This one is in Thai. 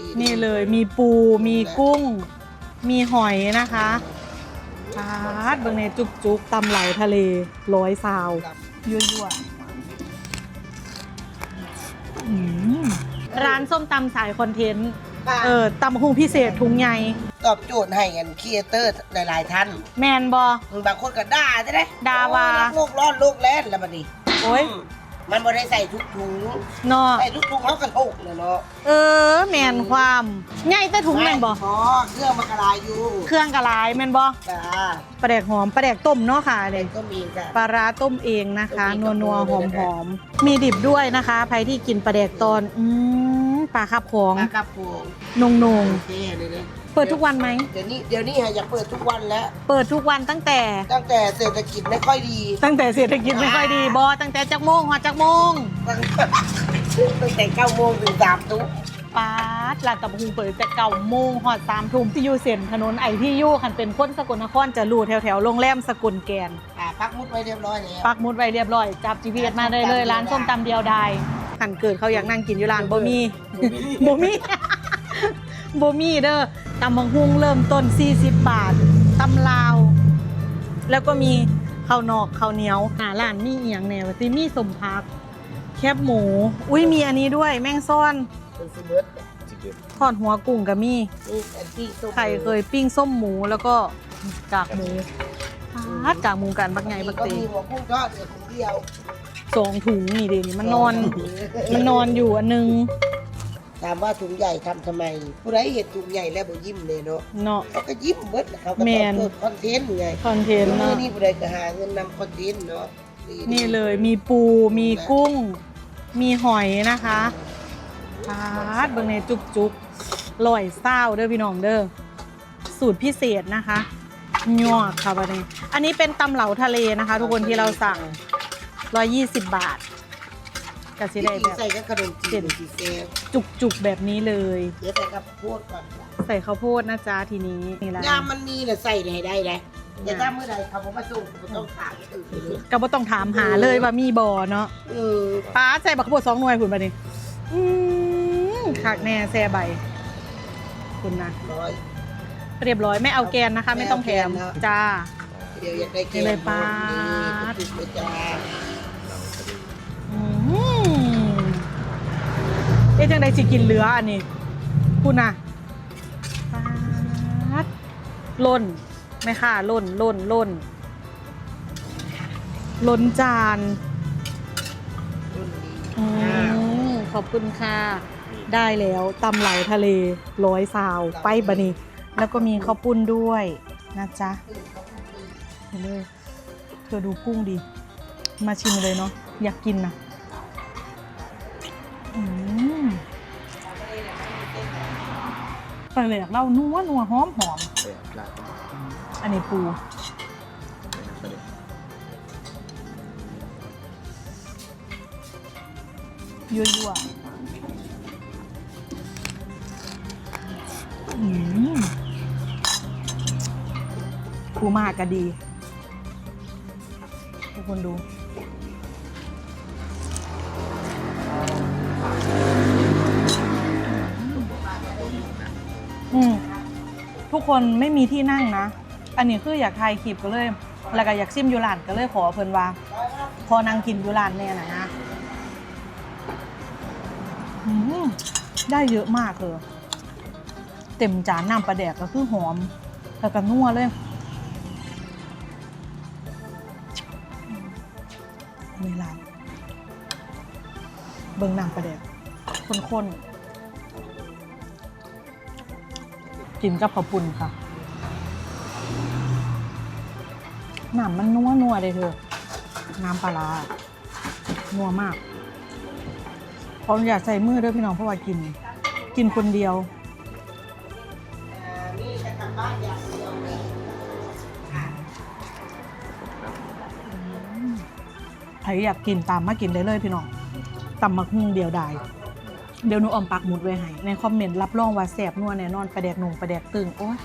ดีนี่เลยมีปูมีกุ้ง มีหอยนะคะปาดเบางในจุกจุกๆตำเหลาทะเลร้อยซาวยั่วๆอืมร้านส้มตำสายคอนเทนต์เออตำบักหุงพิเศษถุงใหญ่ตอบโจทย์ให้กันครีเอเตอร์หลายๆท่าน แมนบอ บางคนก็ด่าใช่ไหมด่าว่าโลกร้อนโลกแล่นแล้วบัดนี้โอ้ย มมันบ่ได้ใส่ทุกถุงเนาะใส่ทุกถุงเขากระทุกเลยเนาะเออแมนความใหญ่แต่ถุงแมนบออ๋อเครื่องมันกระลายอยู่เครื่องกะลายแมนบอจ้าปลาแดกหอมปลาแดกต้มเนาะค่ะเด็เด็กก็มีจ้ะปลาร้าต้มเองนะคะต้นัมวเองนัวกับหมืออมเลยหนะอมมีดิบด้วยนะคะใครที่กินปลาแดกตอนอืม ปลาคับของปลากระพงนงนงโอเคเลยนะๆเปิดทุกวันไหม เดี๋ยวนี้เดี๋ยวนี้ฮะอยากเปิดทุกวันแล้ว เปิดทุกวันตั้งแต่ ตั้งแต่เศรษฐกิจไม่ค่อยดีตั้งแต่เศรษฐกิจไม่ค่อยดีบอตั้งแต่จักโมงหอดจักโมงตั้งตั้งแต่เก้าโมงถึงสามทุ่มปาดหลังกับหุงเปิดแต่เก่าโมงหอดสามทุ่มที่อยู่เส้นถนนไอที่อยู่คันเป็นคนสกลนครจะรู้แถวแถวๆโรงแรมสกลแกน อ่าพักมุดไว้เรียบร้อยแล้วปักหมุดไว้เรียบร้อย จับ GPS มาได้เลย ร้านส้มตำเดียวดาย ขันเกิดเขาอยากนั่งกินอยู่ร้านบ่มีบ่มีบ่มีเด้อตำบังฮุงเริ่มต้น 40 บาทตำลาว แล้วก็มีข้าวนอกข้าวเหนียวหาร้านมีเอียงแนวติมีสมพัก แคบหมู อุ้ยมีอันนี้ด้วยแม่งซ่อนเป็นสมุดทอดหัวกุ้งกับมีนี่อันที่ส้มไข่เคยปิ้งส้มหมูแล้วก็กากหมูปาดกากหมูกันบักไงบักก็เตมีหัวกุ้งทอดเดียวถุงเดียว สองถุงนี่เดนี่มันนอน มันนอนอยู่อันนึงถามว่าถุงใหญ่ทำทำไม ผู้ใดเห็นถุงใหญ่แล้วบ่ยิ้มเลยเนาะเนาะ เขาก็ยิ้มเบิดนะเขาก็แมต้องนเปิดคอนเทนต์ไงคอนเทนต์เออเนาะ นี่ผู้ใดก็หาเงินนำคอนเทนต์เนาะดีๆนี่เลยมีปูมีกุ้ง มีหอยนะคะปาดเบิ่งในจุกจุกลอยเศร้าเด้อพี่น้องเด้อสูตรพิเศษนะคะยอดค่ะวันนี้ อันนี้เป็นตำเหลาทะเลนะคะ ทุกคนที่เราสั่ง 120บาทก็สิได้ที่แบบใส่กับขนมจีนสีเซลจุกจุกๆแบบนี้เลย เดี๋ยวใส่กับโพดก่อนใส่ข้าวโพดนะจ๊ะทีนี้นี่แหละยามมันมีน่ะใส่ให้ได้เลยอย่าถ้าเมื่อใดเขาบอกมาส่งก็ต้องถามอื่นเลยก็บ่ต้องถามหาเลยว่ามีบอเนาะเออป้าใส่บักข้าวโพดสองหน่วยคุณบัดนี้อืมคักแน่แซ่ใบ คุณนะร้อยเรียบร้อยไม่เอาแกนนะคะ ไม่ต้องแถมไม่เอาแกนนะจ้าเดี๋ยวอยากได้แกนี่เลยปา อ๊ะจังใดสิกินเหลืออันนี้คุณนะปาดล่นไม่ค่ะล่นล่นล่นล้นจานรุ่นนี้อืมขอบคุณค่ะ ได้แล้วตำเหลาทะเลร้อยซาวไปบะนี่แล้วก็มีข้าวปุ้นด้วยนะจ๊ะเห็นเลยเธอดูกุ้งดี มาชิมเลยเนาะอยากกินนะ อืมไปเลยอยากเล่านัวนัวหอมหอมแบบลาดอันนี้ปูไปเลยยั่วยั่วอืมปูมากก็ดีทุกคนดู อืมทุกคนไม่มีที่นั่งนะ อันนี้คืออยากถ่ายคลิปก็เลย แล้วก็อยากซิมยูรานก็เลยขอเพิ่นว่า พอนั่งกินยูรานแน่น่ะนะได้เยอะมากเลยเต็มจานน้ำปลาแดกก็คือหอมแล้วก็นัวเลย นี่ร้านเบิ่งน้ำปลาแดกข้นๆ กินกับข้าวปุ้นค่ะน้ำมันนัวนัวเลยเธอ น้ำปลาร้านัวมากขออยากใส่มือด้วยพี่น้องเพราะว่ากิน กินคนเดียวใครอยากกินตามมากินได้เลยพี่น้องตำมักหุ่งเดียวได้ เดี๋ยวหนูออมปากหมุดไว้ให้ในคอมเมนต์รับรองว่าแสบนัวแน่นอนประแดกหนุ่งประแดกตึงโอ้ย